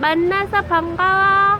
만나서 반가워.